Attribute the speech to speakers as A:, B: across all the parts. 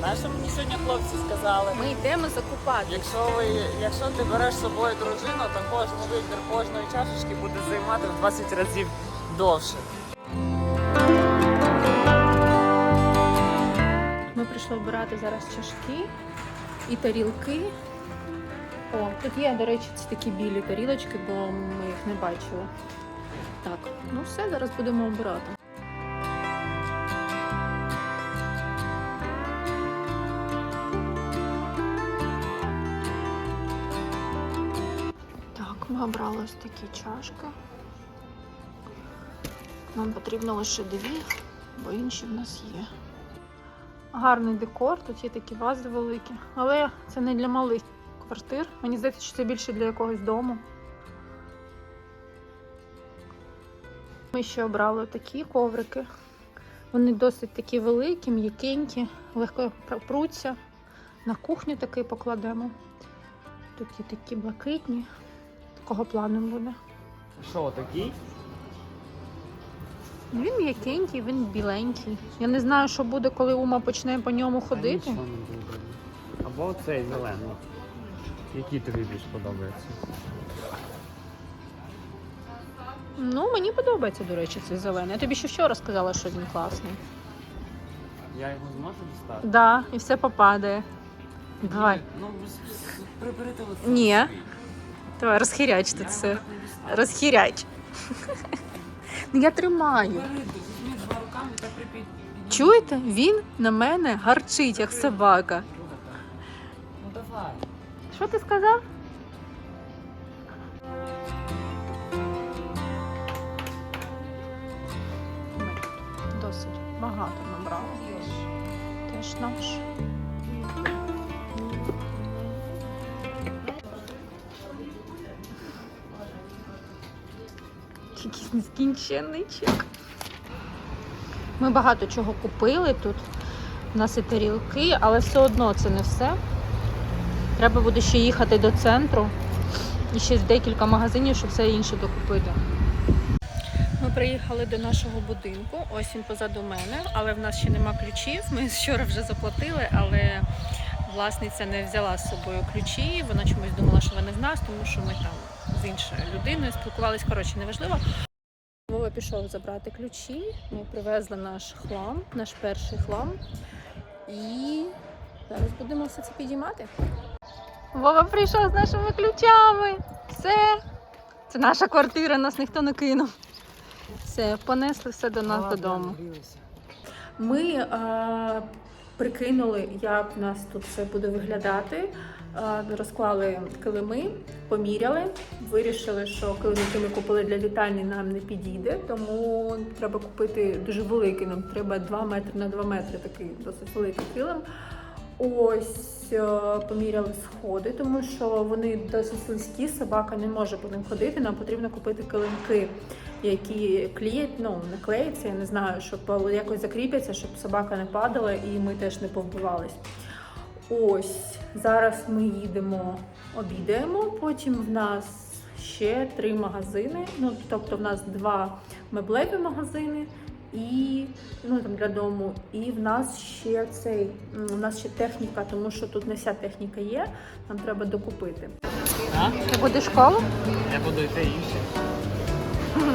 A: Знаєш, мені сьогодні хлопці сказали?
B: Ми йдемо закупати.
A: Якщо ви, якщо ти береш з собою дружину, то кожен вибір кожної чашечки буде займати в 20 разів довше.
B: Ми прийшли обирати зараз чашки і тарілки. О, тут є, до речі, ці такі білі тарілочки, бо ми їх не бачили. Так, ну все, зараз будемо обирати. Так, ось такі чашки. Нам потрібно лише дві, бо інші в нас є. Гарний декор, тут є такі вази великі, але це не для малих квартир. Мені здається, що це більше для якогось дому. Ми ще обрали такі коврики. Вони досить такі великі, м'якенькі, легко пр- пруться. На кухню такий покладемо. Тут є такі блакитні. Такого плану буде.
A: Що, такий?
B: Він м'якенький, він біленький. Я не знаю, що буде, коли Ума почне по ньому ходити.
A: Або цей зелений. Який тобі більш подобається?
B: Ну, мені подобається, до речі, цей зелений. Я тобі ще вчора сказала, що він класний.
A: Я його зможу дістати?
B: Да, і все попадає. Давай.
A: Ну, прибери телефон.
B: Ні. Давай, розхіряч тут все. Розхіряч. Ну, я тримаю. Чуєте? Він на мене гарчить, як собака.
A: Ну давай.
B: Що ти сказав? Якийсь. Ми багато чого купили тут. У нас і тарілки, але все одно це не все. Треба буде ще їхати до центру і ще в декілька магазинів, щоб все інше докупити. Ми приїхали до нашого будинку. Ось він позаду мене, але в нас ще нема ключів. Ми вчора вже заплатили, але власниця не взяла з собою ключі. Вона чомусь думала, що вони в нас, тому що ми там з іншою людиною спілкувалися. Коротше, неважливо. Вова пішов забрати ключі. Ми привезли наш хлам, наш перший хлам. І зараз будемо все це підіймати. Вова прийшов з нашими ключами. Все. Це наша квартира, нас ніхто не кинув. Все, понесли все до нас додому. Ми е, прикинули, як у нас тут все буде виглядати. Е, розклали килими, поміряли, вирішили, що килим, який ми купили для вітальні, нам не підійде, тому треба купити дуже великий. Нам треба 2 метри на 2 метри, такий досить великий килим. Ось е, поміряли сходи, тому що вони досить слизькі, собака не може по ним ходити. Нам потрібно купити килимки, які клеять, ну не клеїться, я не знаю, щоб якось закріпляться, щоб собака не падала і ми теж не повбивались. Ось зараз ми їдемо, обідаємо. Потім в нас ще три магазини. Ну тобто, в нас два меблеві магазини і ну там для дому. І в нас ще цей у нас ще техніка, тому що тут не вся техніка є. Нам треба докупити.
A: А?
B: Ти будеш школу?
A: Я буду йти інші.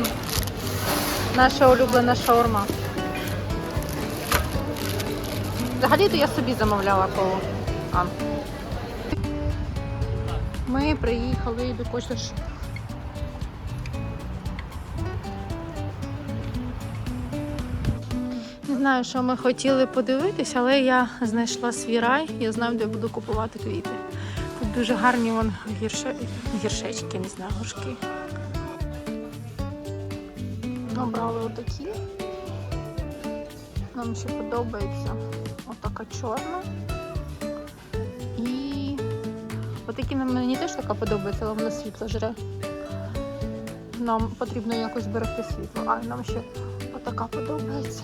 B: Наша улюблена шаурма. Взагалі-то я собі замовляла коло. А. Ми приїхали до Костяш. Не знаю, що ми хотіли подивитись, але я знайшла свій рай, я знаю, де буду купувати квіти. Тут дуже гарні вон гірше... гіршечки, не знаю, горшки. Обрали отакі. Нам ще подобається отака чорна. Отакі нам мені теж така подобається, але вона світло жре. Нам потрібно якось зберегти світло, а нам ще отака подобається.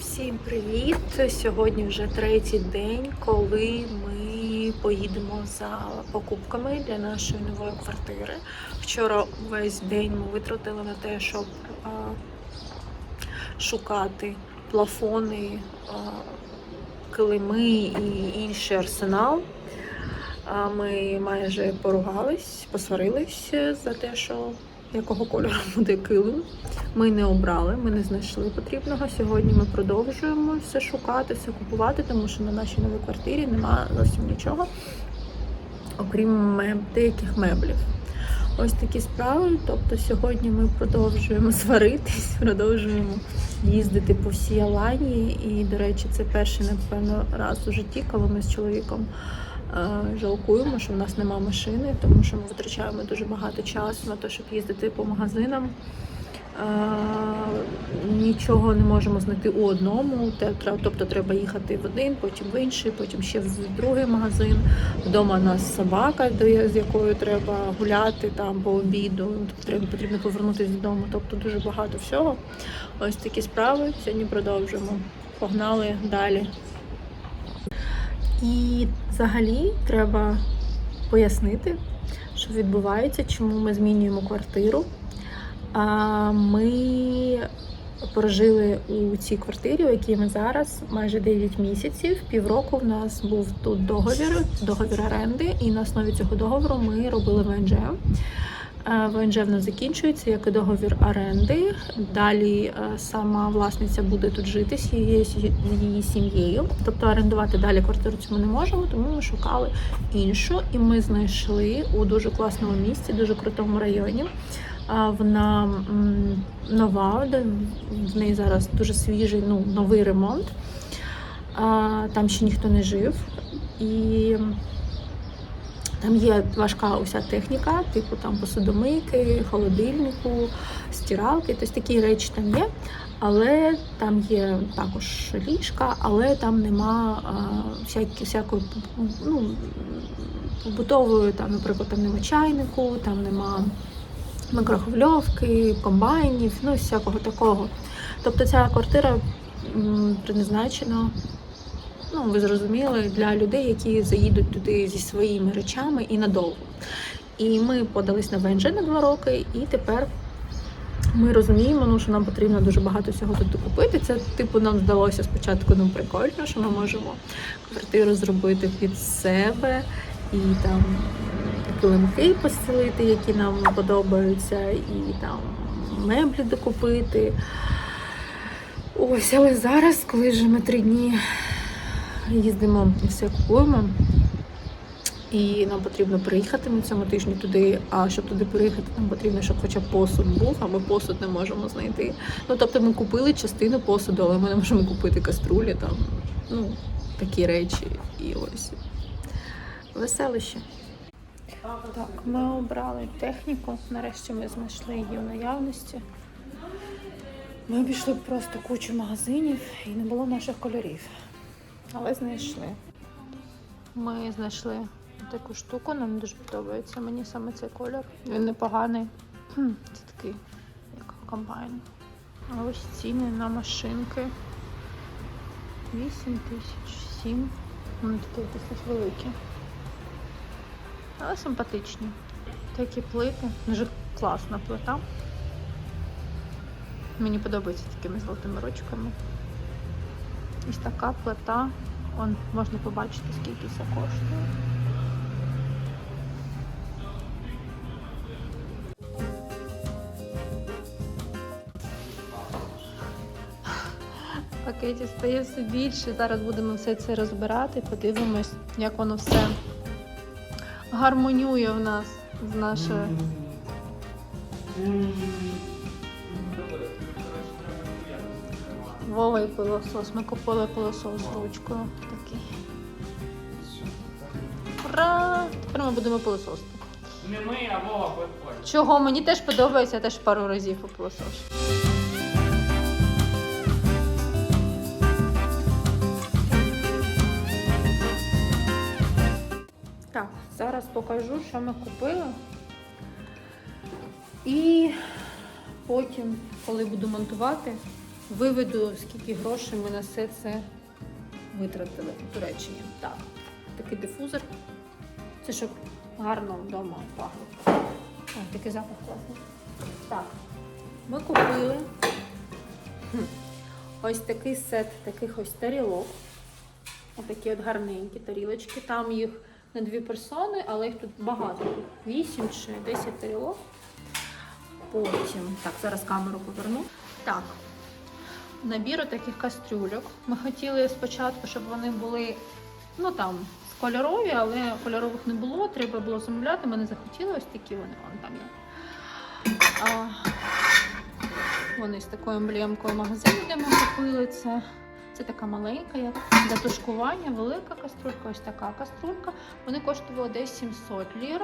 B: Всім привіт! Сьогодні вже третій день, коли ми поїдемо за покупками для нашої нової квартири. Вчора весь день ми витратили на те, щоб а, шукати плафони, а, килими і інший арсенал. Ми майже поругались, посварились за те, що якого кольору буде килим. Ми не обрали, ми не знайшли потрібного. Сьогодні ми продовжуємо все шукати, все купувати, тому що на нашій новій квартирі немає зовсім нічого, окрім меб... деяких меблів. Ось такі справи. Тобто сьогодні ми продовжуємо сваритись, продовжуємо їздити по всій Аланії. І, до речі, це перший, напевно, раз у житті, коли ми з чоловіком е, жалкуємо, що в нас нема машини, тому що ми витрачаємо дуже багато часу на те, щоб їздити по магазинам. Нічого не можемо знайти у одному, тобто треба їхати в один, потім в інший, потім ще в другий магазин. Вдома у нас собака, з якою треба гуляти там по обіду. Треба потрібно повернутися додому. Тобто дуже багато всього. Ось такі справи. Сьогодні продовжуємо. Погнали далі. І взагалі треба пояснити, що відбувається, чому ми змінюємо квартиру. Ми прожили у цій квартирі, у якій ми зараз майже 9 місяців. Півроку в нас був тут договір, договір оренди, і на основі цього договору ми робили ВНЖ. ВНЖ в нас закінчується як і договір оренди. Далі сама власниця буде тут жити з її, сім'єю. Тобто орендувати далі квартиру ми не можемо, тому ми шукали іншу. І ми знайшли у дуже класному місці, дуже крутому районі. Вона нова, в неї зараз дуже свіжий, ну новий ремонт. Там ще ніхто не жив. І там є важка уся техніка, типу там посудомийки, холодильнику, стиралки, тобто такі речі там є. Але там є також ліжка, але там нема всякі, всякої ну, побутової, там, наприклад, там нема чайнику, там нема микрохвильовки, комбайнів, ну всякого такого. Тобто ця квартира призначена, ну ви зрозуміли, для людей, які заїдуть туди зі своїми речами і надовго. І ми подались на ВНЖ на два роки, і тепер ми розуміємо, ну, що нам потрібно дуже багато всього тут купити. Це, типу, нам здалося спочатку ну, прикольно, що ми можемо квартиру зробити під себе і там килимки постелити, які нам подобаються, і там меблі докупити. Ось, але зараз, коли вже ми три дні їздимо і все купуємо. І нам потрібно приїхати на цьому тижні туди. А щоб туди приїхати, нам потрібно, щоб хоча б посуд був, а ми посуд не можемо знайти. Ну тобто ми купили частину посуду, але ми не можемо купити каструлі, там, ну, такі речі. І ось веселище. Так, ми обрали техніку. Нарешті ми знайшли її в наявності. Ми обійшли просто кучу магазинів і не було наших кольорів. Але знайшли. Ми знайшли таку штуку, нам дуже подобається. Мені саме цей колір. Він непоганий. Це такий, як комбайн. А ось ціни на машинки. 8 тисяч, 7. Вони такі досить великі. Але симпатичні. Такі плити. Дуже класна плита. Мені подобається такими золотими ручками. Ось така плита. Он можна побачити, скільки це коштує. Пакетів стає все більше. Зараз будемо все це розбирати, подивимось, як воно все гармонює в нас з нашою. Вова і пилосос. Ми купили пилосос з ручкою такий. Ура! Тепер ми будемо пилососити.
A: Не ми, а Вова прикольно.
B: Чого мені теж подобається, я теж пару разів попилосошу. Покажу, що ми купили. І потім, коли буду монтувати, виведу, скільки грошей ми на все це витратили Туреччині. Так, такий дифузор. Це щоб гарно вдома пахло. О, такий запах класний. Так, ми купили хм, ось такий сет таких ось тарілок. Отакі от гарненькі тарілочки. Там їх на дві персони, але їх тут багато. 8 чи 10 тарілок. Потім, так, зараз камеру поверну. Так, набір таких кастрюльок. Ми хотіли спочатку, щоб вони були, ну там, з кольорові, але кольорових не було, треба було замовляти. Ми не захотіли ось такі вони вон там є. А, вони з такою емблемкою магазину, де ми купили це. Це така маленька, для тушкування, велика каструлька, ось така каструлька. Вони коштували десь 700 лір.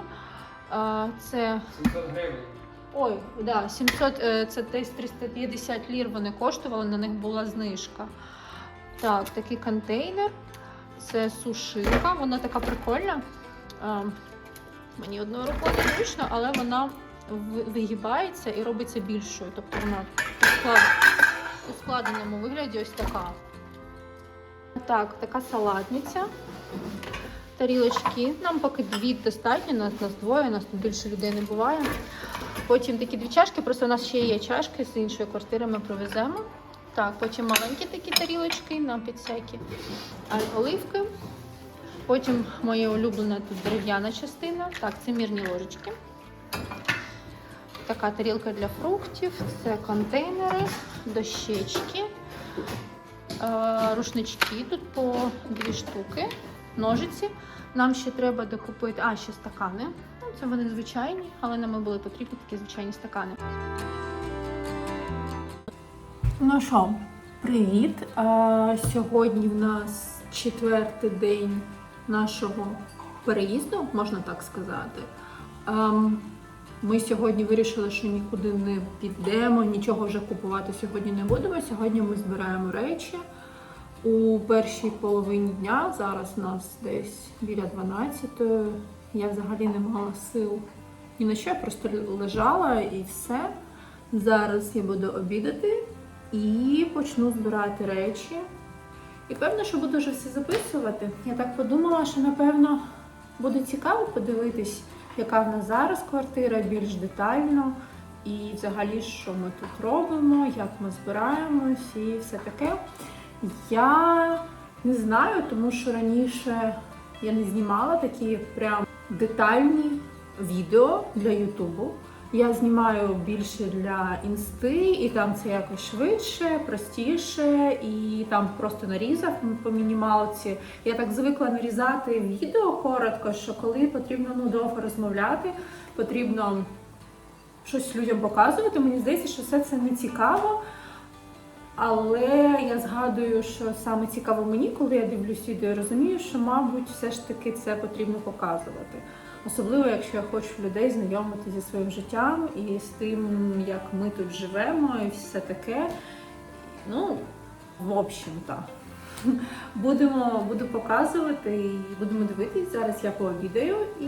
B: Це
C: 700 гривень.
B: Ой, да, 700, е, це десь 350 лір вони коштували, на них була знижка. Так, такий контейнер. Це сушилка, вона така прикольна. Мені одною рукою незручно, але вона ви- вигибається і робиться більшою. Тобто вона у складеному вигляді ось така. Так, така салатниця. Тарілочки. Нам поки дві достатньо, нас, нас двоє, нас тут більше людей не буває. Потім такі дві чашки, просто у нас ще є чашки з іншої квартири, ми привеземо. Так, потім маленькі такі тарілочки на під всякі оливки. Потім моя улюблена тут дерев'яна частина. Так, це мірні ложечки. Така тарілка для фруктів, це контейнери, дощечки, рушнички тут по дві штуки, ножиці. Нам ще треба докупити, а ще стакани. Ну, це вони звичайні, але нам були потрібні такі звичайні стакани. Ну що, привіт! А, сьогодні в нас четвертий день нашого переїзду, можна так сказати. Ми сьогодні вирішили, що нікуди не підемо, нічого вже купувати сьогодні не будемо. Сьогодні ми збираємо речі у першій половині дня. Зараз нас десь біля 12. Я взагалі не мала сил ні на що, я просто лежала і все. Зараз я буду обідати і почну збирати речі. І певно, що буду вже все записувати. Я так подумала, що напевно буде цікаво подивитись, яка в нас зараз квартира більш детально. І взагалі, що ми тут робимо, як ми збираємось і все таке. Я не знаю, тому що раніше я не знімала такі прям детальні відео для Ютубу. Я знімаю більше для інсти, і там це якось швидше, простіше, і там просто нарізав по мінімалці. Я так звикла нарізати відео коротко, що коли потрібно ну, довго розмовляти, потрібно щось людям показувати. Мені здається, що все це не цікаво. Але я згадую, що саме цікаво мені, коли я дивлюсь відео, я розумію, що, мабуть, все ж таки це потрібно показувати. Особливо, якщо я хочу людей знайомити зі своїм життям і з тим, як ми тут живемо, і все таке. Ну, в общем-то. Будемо, буду показувати і будемо дивитись. Зараз я пообідаю і,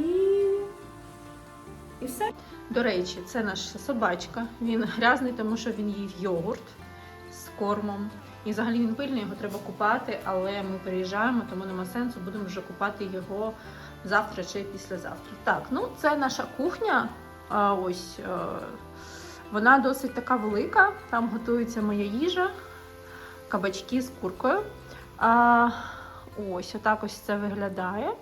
B: і все. До речі, це наша собачка. Він грязний, тому що він їв йогурт кормом. І взагалі він пильний, його треба купати, але ми переїжджаємо, тому нема сенсу, будемо вже купати його завтра чи післязавтра. Так, ну це наша кухня. А, ось е, вона досить така велика. Там готується моя їжа, кабачки з куркою. А, ось отак ось це виглядає.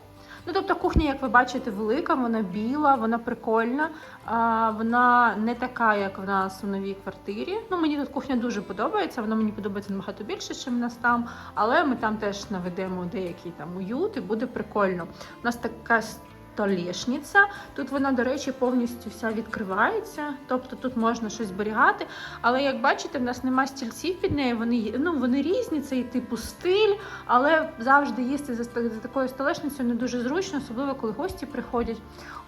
B: Ну, тобто кухня, як ви бачите, велика, вона біла, вона прикольна. А, вона не така, як в нас у новій квартирі. Ну, мені тут кухня дуже подобається, вона мені подобається набагато більше, ніж в нас там. Але ми там теж наведемо деякий там уют і буде прикольно. У нас така столешниця. Тут вона, до речі, повністю вся відкривається. Тобто тут можна щось зберігати. Але як бачите, в нас нема стільців під нею. Вони ну, вони різні, це і типу стиль, але завжди їсти за, за такою столешницею не дуже зручно, особливо коли гості приходять.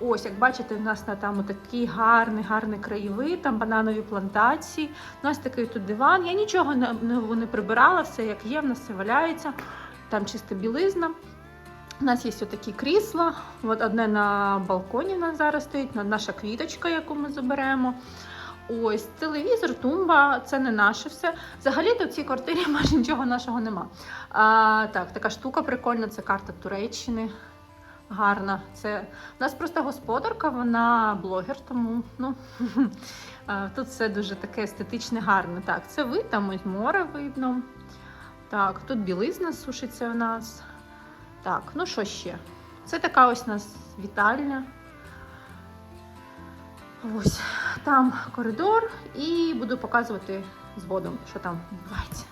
B: Ось, як бачите, в нас на там такий гарний, гарний краєвид, там бананові плантації. У нас такий тут диван. Я нічого не, не, не прибирала, все як є, в нас все валяється. Там чиста білизна. У нас є такі крісла. От одне на балконі у нас зараз стоїть, наша квіточка, яку ми заберемо. Ось телевізор, тумба, це не наше все. Взагалі то в цій квартирі майже нічого нашого нема. А, так, така штука прикольна, це карта Туреччини. гарна. Це у нас просто господарка, вона блогер, тому ну тут все дуже таке естетичне, гарне. Так, це вид, там ось море видно. Так, тут білизна сушиться в нас. Так, ну що ще? Це така ось у нас вітальня. Ось там коридор, і буду показувати згодом, що там відбувається.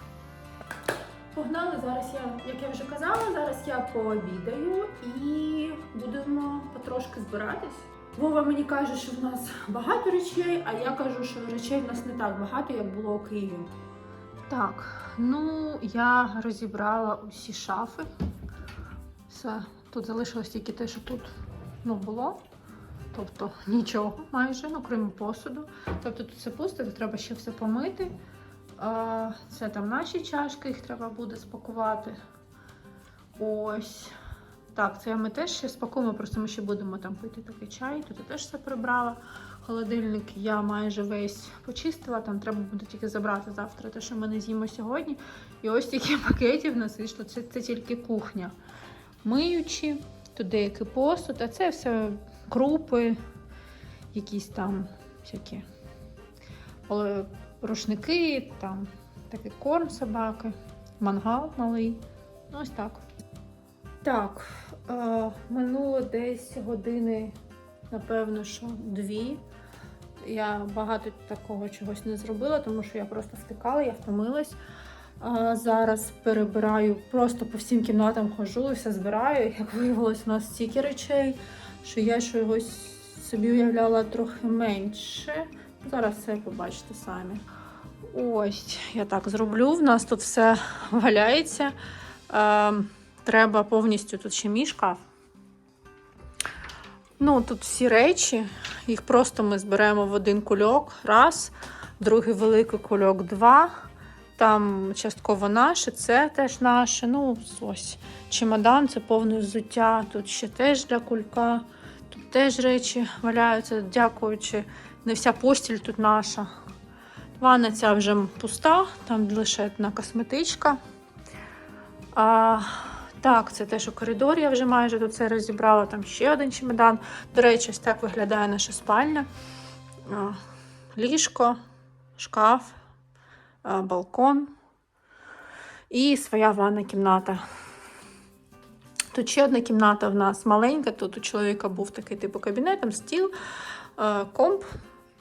B: Погнали зараз я, як я вже казала, зараз я пообідаю і будемо потрошки збиратись. Вова мені каже, що в нас багато речей, а я кажу, що речей в нас не так багато, як було у Києві. Так, ну я розібрала усі шафи. Все, тут залишилось тільки те, що тут ну, було. Тобто нічого майже, ну крім посуду. Тобто тут все пусто, тут треба ще все помити. Це там наші чашки, їх треба буде спакувати. Ось. Так, це ми теж ще спакуємо, просто ми ще будемо там пити такий чай. Тут я теж все прибрала. Холодильник я майже весь почистила, там треба буде тільки забрати завтра те, що ми не з'їмо сьогодні. І ось тільки пакетів нас вийшло. Це, це тільки кухня. Миючі, тут деякий посуд, а це все крупи, якісь там всякі рушники, там такий корм собаки, мангал малий. Ну, ось так. Так, е, минуло десь години, напевно, що дві. Я багато такого чогось не зробила, тому що я просто втикала, я втомилась. Зараз перебираю, просто по всім кімнатам хожу і все збираю. Як виявилось, у нас стільки речей, що я чогось собі уявляла трохи менше. Зараз все побачите самі. Ось, я так зроблю. В нас тут все валяється. Е, треба повністю тут ще мій шкаф. Ну, тут всі речі, їх просто ми зберемо в один кульок. Раз, другий великий кульок два. Там частково наше, це теж наше. Ну, ось чемодан, це повне взуття. Тут ще теж для кулька. Тут теж речі валяються, дякуючи. Не вся постіль тут наша. Ванна ця вже пуста, там лише одна косметичка. А, так, це теж у коридорі я вже майже тут це розібрала. Там ще один чемодан. До речі, ось так виглядає наша спальня. А, ліжко, шкаф, балкон і своя ванна кімната. Тут ще одна кімната в нас маленька. Тут у чоловіка був такий типу кабінет, там стіл, е, комп.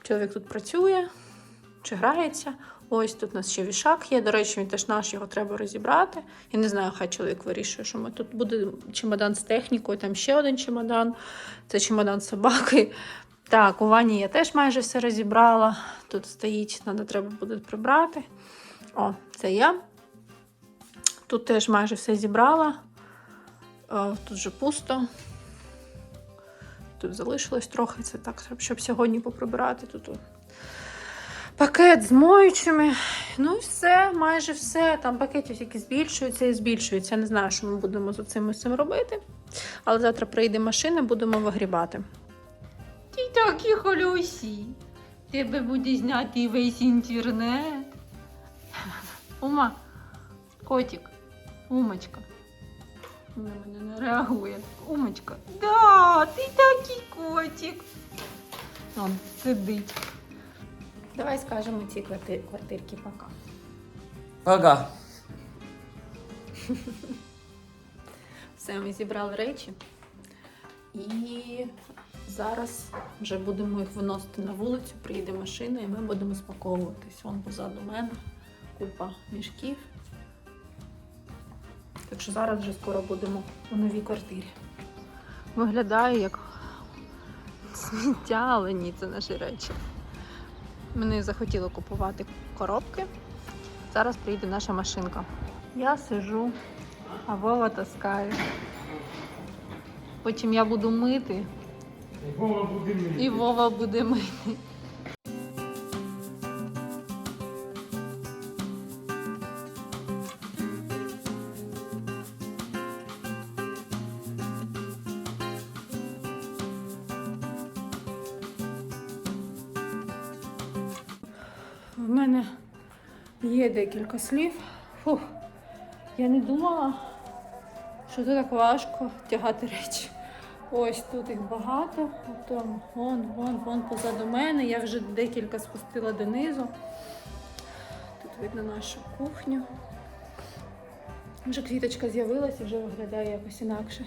B: Чоловік тут працює чи грається. Ось тут у нас ще вішак є. До речі, він теж наш, його треба розібрати. Я не знаю, хай чоловік вирішує, що ми тут буде чемодан з технікою, там ще один чемодан. Це чемодан собаки. Так, у ванні я теж майже все розібрала. Тут стоїть, треба, треба буде прибрати. О, це я. Тут теж майже все зібрала. О, тут вже пусто. Тут залишилось трохи, це так, щоб сьогодні поприбирати. Тут пакет з моючими. Ну і все, майже все. Там пакетів тільки збільшуються і збільшуються. Я не знаю, що ми будемо з цим робити. Але завтра прийде машина, будемо вигрібати. Такі холюсі. Тебе буде зняти весь інтернет. Ума, котик, умочка. На мене не реагує. Умочка. Да, ти такий котик. Он сидить. Давай скажемо цій квартир, квартирці пока.
A: Ага.
B: Все, ми зібрали речі. І зараз вже будемо їх виносити на вулицю, приїде машина і ми будемо спаковуватись. Вон позаду мене купа мішків. Так що зараз вже скоро будемо у новій квартирі. Виглядає як сміття, але ні, це наші речі. Мені захотіло купувати коробки. Зараз приїде наша машинка. Я сижу, а Вова таскає. Потім я буду мити,
C: Вова буде мити.
B: і Вова буде мити. В мене є декілька слів. Фух, я не думала, що це так важко тягати речі. Ось тут їх багато. Потім вон, вон, вон позаду мене. Я вже декілька спустила донизу. Тут видно нашу кухню. Вже квіточка з'явилася, вже виглядає якось інакше.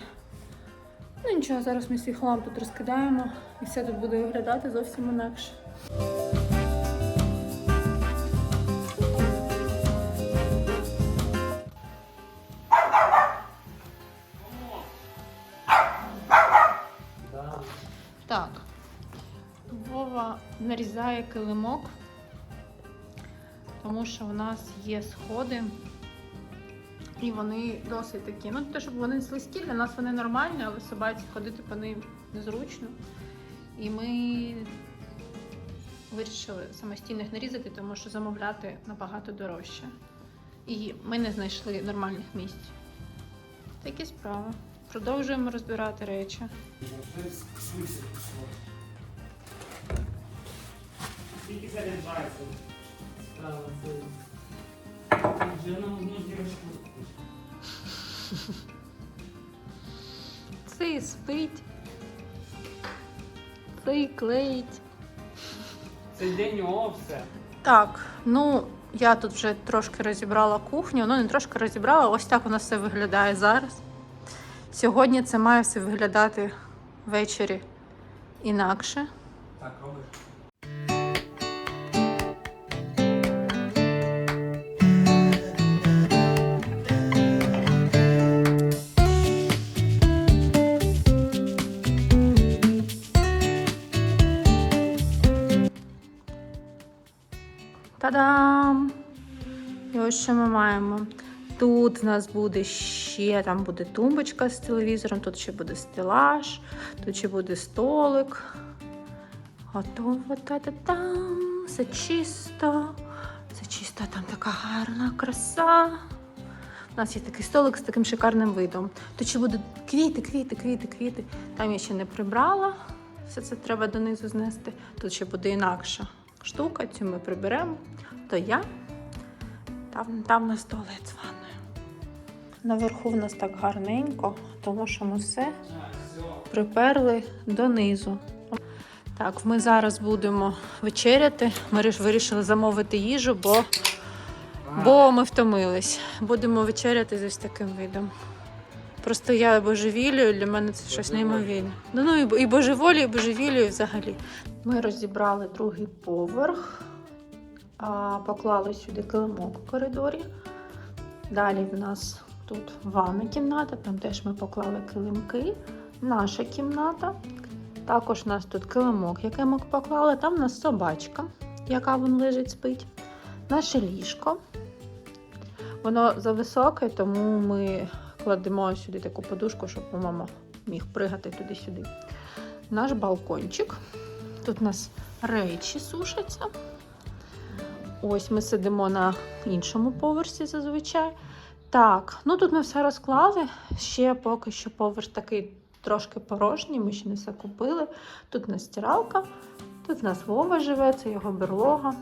B: Ну нічого, зараз ми свій хлам тут розкидаємо і все тут буде виглядати зовсім інакше. Вова нарізає килимок, тому що в нас є сходи. І вони досить такі. Ну, те, щоб вони слизькі, для нас вони нормальні, але собаці ходити по ним незручно. І ми вирішили самостійно їх нарізати, тому що замовляти набагато дорожче. І ми не знайшли нормальних місць. Такі справи. Продовжуємо розбирати речі.
C: Тільки заряджається. Стало це. Вже на одну дірочку.
B: Цей спить. Цей клеїть.
C: Цей день його все.
B: Так, ну я тут вже трошки розібрала кухню. Ну не трошки розібрала, ось так у нас все виглядає зараз. Сьогодні це має все виглядати ввечері інакше.
C: Так, робиш.
B: Та-дам! І ось що ми маємо. Тут в нас буде ще там буде тумбочка з телевізором, тут ще буде стелаж, тут ще буде столик. Готово та-та-там. Все чисто. Все чисто, там така гарна краса. У нас є такий столик з таким шикарним видом. Тут ще будуть квіти, квіти, квіти, квіти. Там я ще не прибрала. Все це треба донизу знести. Тут ще буде інакша штука, цю ми приберемо. То я. Там, там на столі з ванною. Наверху в нас так гарненько, тому що ми все приперли донизу. Так, ми зараз будемо вечеряти. Ми вирішили замовити їжу, бо, бо ми втомились. Будемо вечеряти з ось таким видом. Просто я божевілюю, для мене це щось неймовірне. Ну, ну і, і божеволію, і божевілюю взагалі. Ми розібрали другий поверх, а, поклали сюди килимок у коридорі. Далі в нас тут ванна кімната, там теж ми поклали килимки. Наша кімната. Також у нас тут килимок, який ми поклали. Там у нас собачка, яка вон лежить, спить. Наше ліжко. Воно зависоке, тому ми кладемо сюди таку подушку, щоб мама міг пригати туди-сюди. Наш балкончик. Тут у нас речі сушаться. Ось ми сидимо на іншому поверсі зазвичай. Так, ну тут ми все розклали. Ще поки що поверх такий трошки порожній, ми ще не все купили. Тут у нас стиралка, тут у нас Вова живе, це його берлога.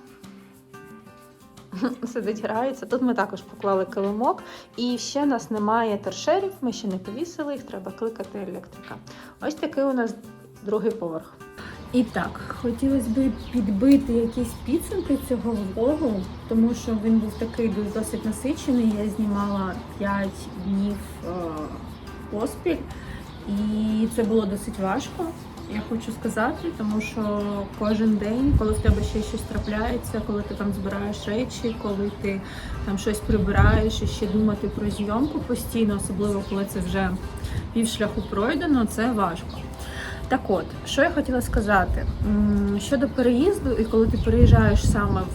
B: Сидить, грається. Тут ми також поклали килимок. І ще нас немає торшерів, ми ще не повісили їх, треба кликати електрика. Ось такий у нас другий поверх. І так, хотілося б підбити якісь підсумки цього влогу, тому що він був такий досить насичений. Я знімала 5 днів е, поспіль, і це було досить важко. Я хочу сказати, тому що кожен день, коли в тебе ще щось трапляється, коли ти там збираєш речі, коли ти там щось прибираєш і ще думати про зйомку постійно, особливо коли це вже півшляху пройдено, це важко. Так от, що я хотіла сказати щодо переїзду, і коли ти переїжджаєш саме в,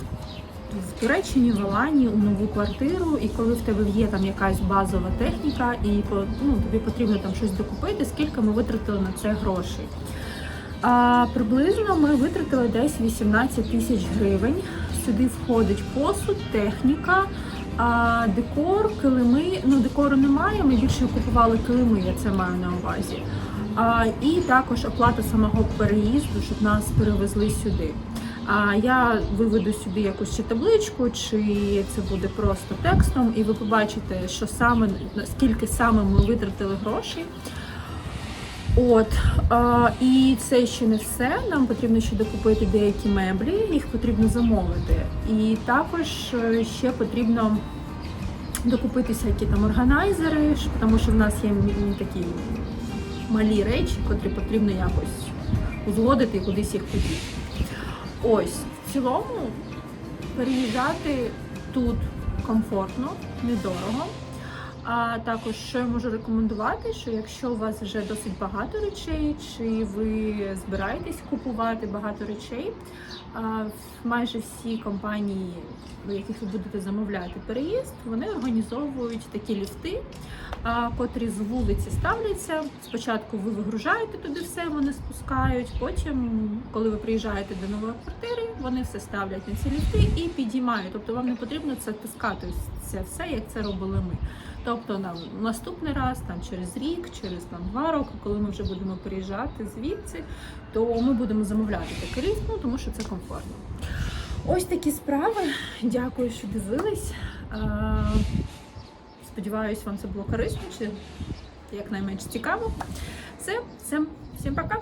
B: в Туреччині, в Алані, у нову квартиру, і коли в тебе є там якась базова техніка, і ну, тобі потрібно там щось докупити, скільки ми витратили на це грошей. А, приблизно ми витратили десь 18 тисяч гривень. Сюди входить посуд, техніка, а, декор, килими. Ну, декору немає. Ми більше купували килими, я це маю на увазі. А, і також оплата самого переїзду, щоб нас перевезли сюди. А я виведу собі якусь чи табличку, чи це буде просто текстом, і ви побачите, що саме скільки саме ми витратили грошей. От а, і це ще не все. Нам потрібно ще докупити деякі меблі, їх потрібно замовити. І також е, ще потрібно докупити всякі там органайзери, тому що в нас є такі малі речі, котрі потрібно якось узгодити і кудись їх подіти. Ось в цілому переїжджати тут комфортно, недорого. А також що я можу рекомендувати, що якщо у вас вже досить багато речей, чи ви збираєтесь купувати багато речей, майже всі компанії, у яких ви будете замовляти переїзд, вони організовують такі ліфти, котрі з вулиці ставляться. Спочатку ви вигружаєте туди все, вони спускають. Потім, коли ви приїжджаєте до нової квартири, вони все ставлять на ці ліфти і підіймають. Тобто вам не потрібно це таскати це все, як це робили ми. Тобто на наступний раз, там через рік, через там два роки, коли ми вже будемо переїжджати звідси, то ми будемо замовляти такий ліфт, ну тому що це комфортно. Ось такі справи. Дякую, що дивились. Сподіваюсь, вам це було корисно чи якнайменш цікаво. Все, всім, всім пока!